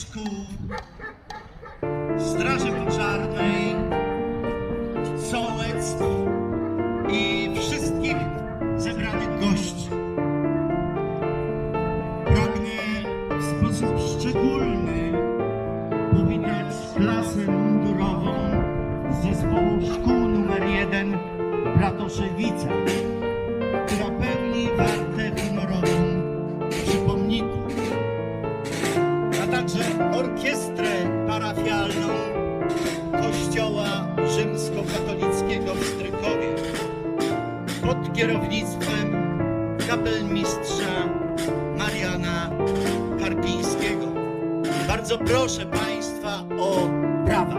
szkół, Straży Bardzo proszę Państwa o brawa.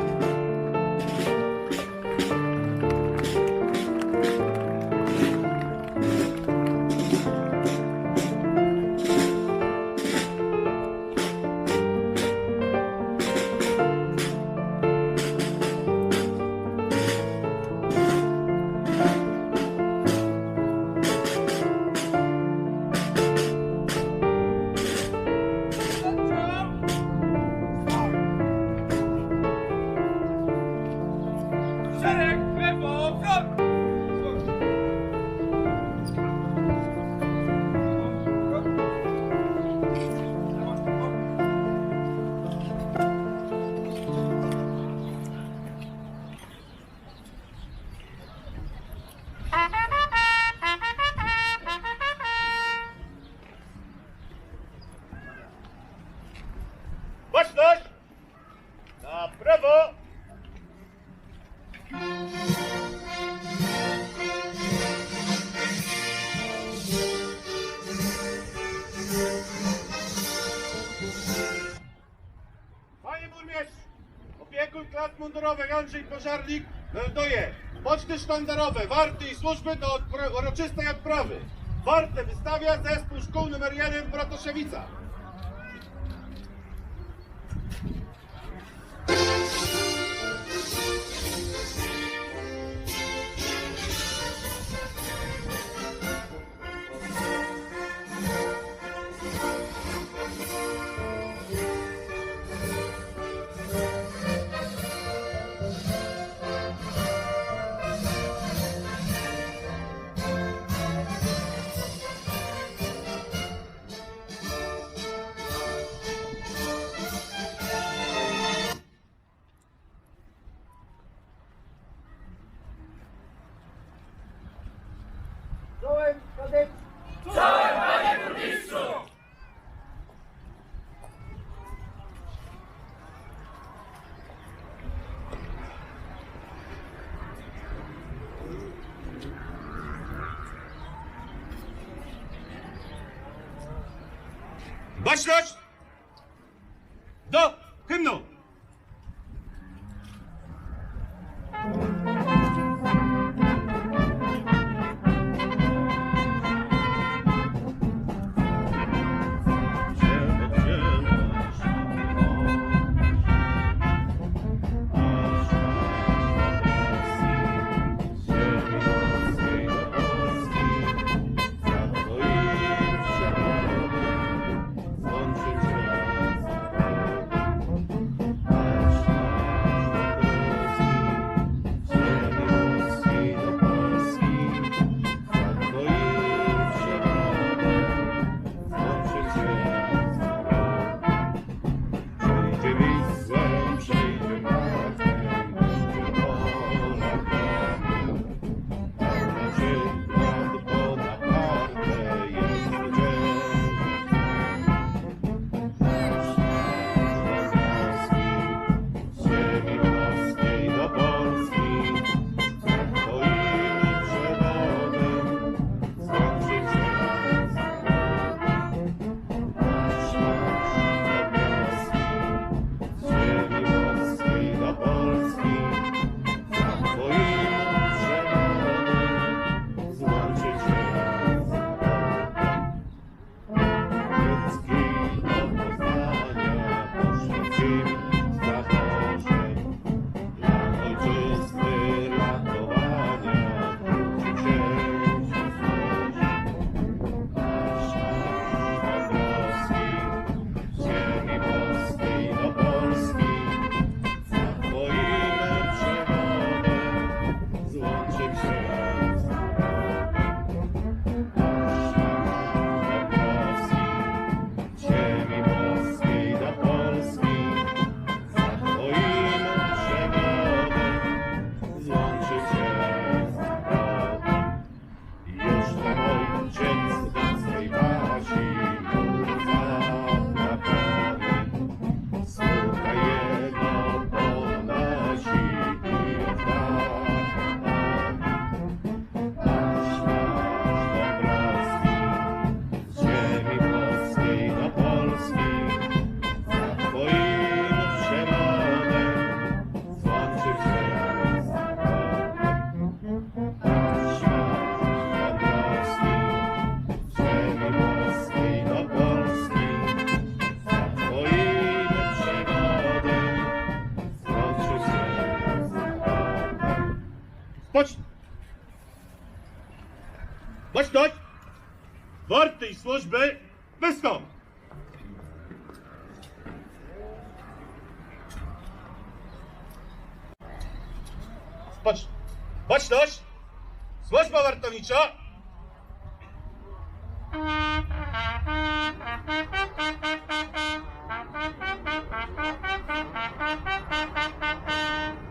Andrzej Pożarnik melduje poczty sztandarowe, warty i służby do uroczystej odprawy. Warte wystawia zespół szkół nr 1 w Bratoszewica. Baczność! Do hymnu! Baczność! Warty i służby, wystąp! Spocznij! Baczność! Służba wartownicza!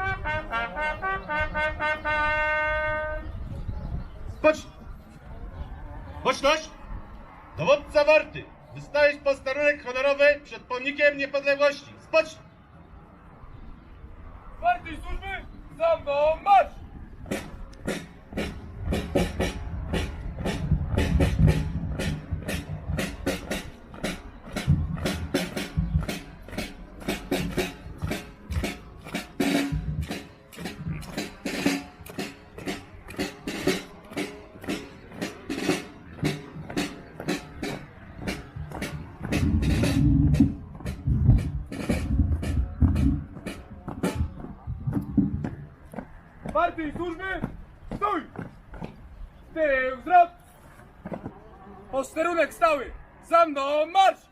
służby, za mną Warty służby, stój! Tył zwrot! Posterunek stały, za mną marsz!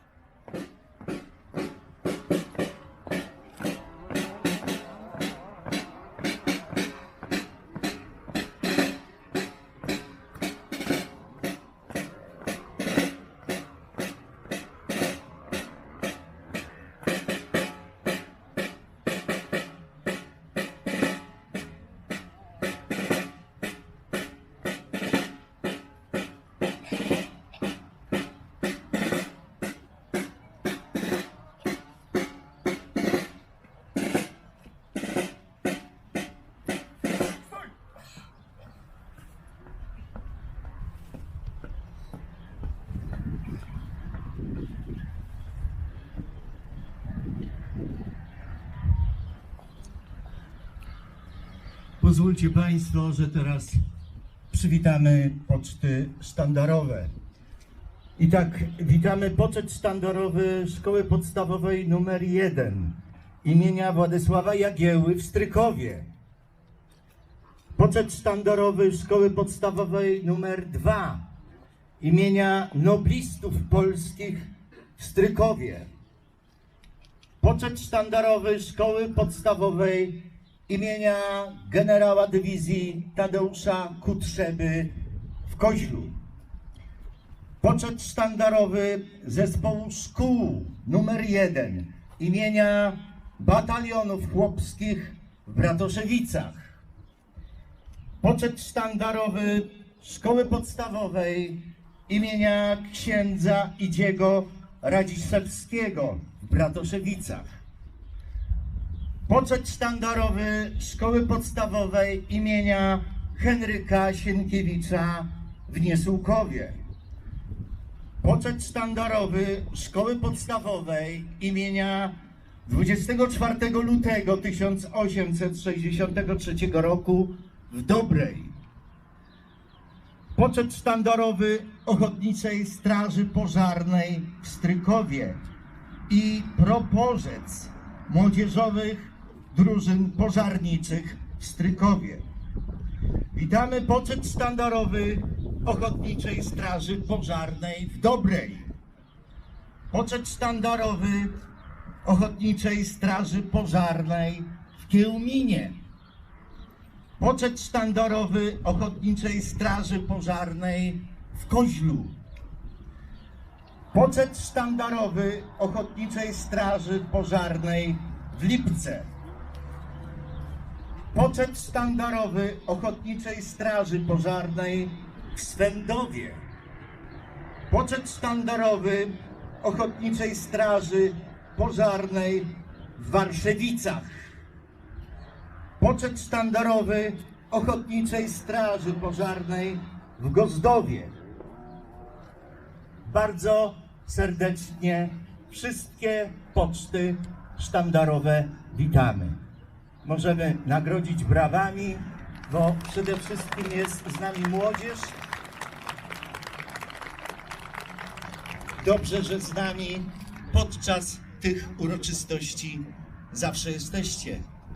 Pozwólcie Państwo, że teraz przywitamy poczty sztandarowe. I tak, witamy poczet sztandarowy Szkoły Podstawowej numer 1 imienia Władysława Jagieły w Strykowie. Poczet sztandarowy Szkoły Podstawowej numer 2 imienia noblistów polskich w Strykowie. Poczet sztandarowy Szkoły Podstawowej imienia generała dywizji Tadeusza Kutrzeby w Koźlu. Poczet sztandarowy Zespołu Szkół numer 1 imienia Batalionów Chłopskich w Bratoszewicach. Poczet sztandarowy Szkoły Podstawowej imienia księdza Idziego Radziszewskiego w Bratoszewicach. Poczet sztandarowy Szkoły Podstawowej imienia Henryka Sienkiewicza w Niesułkowie. Poczet sztandarowy Szkoły Podstawowej imienia 24 lutego 1863 roku w Dobrej. Poczet sztandarowy Ochotniczej Straży Pożarnej w Strykowie i proporzec młodzieżowych drużyn pożarniczych w Strykowie. Witamy poczet sztandarowy Ochotniczej Straży Pożarnej w Dobrej. Poczet sztandarowy Ochotniczej Straży Pożarnej w Kiełminie. Poczet sztandarowy Ochotniczej Straży Pożarnej w Koźlu. Poczet sztandarowy Ochotniczej Straży Pożarnej w Lipce. Poczet sztandarowy Ochotniczej Straży Pożarnej w Swędowie. Poczet sztandarowy Ochotniczej Straży Pożarnej w Warszewicach. Poczet sztandarowy Ochotniczej Straży Pożarnej w Gozdowie. Bardzo serdecznie wszystkie poczty sztandarowe witamy. Możemy nagrodzić brawami bo przede wszystkim jest z nami młodzież. Dobrze, że z nami podczas tych uroczystości zawsze jesteście.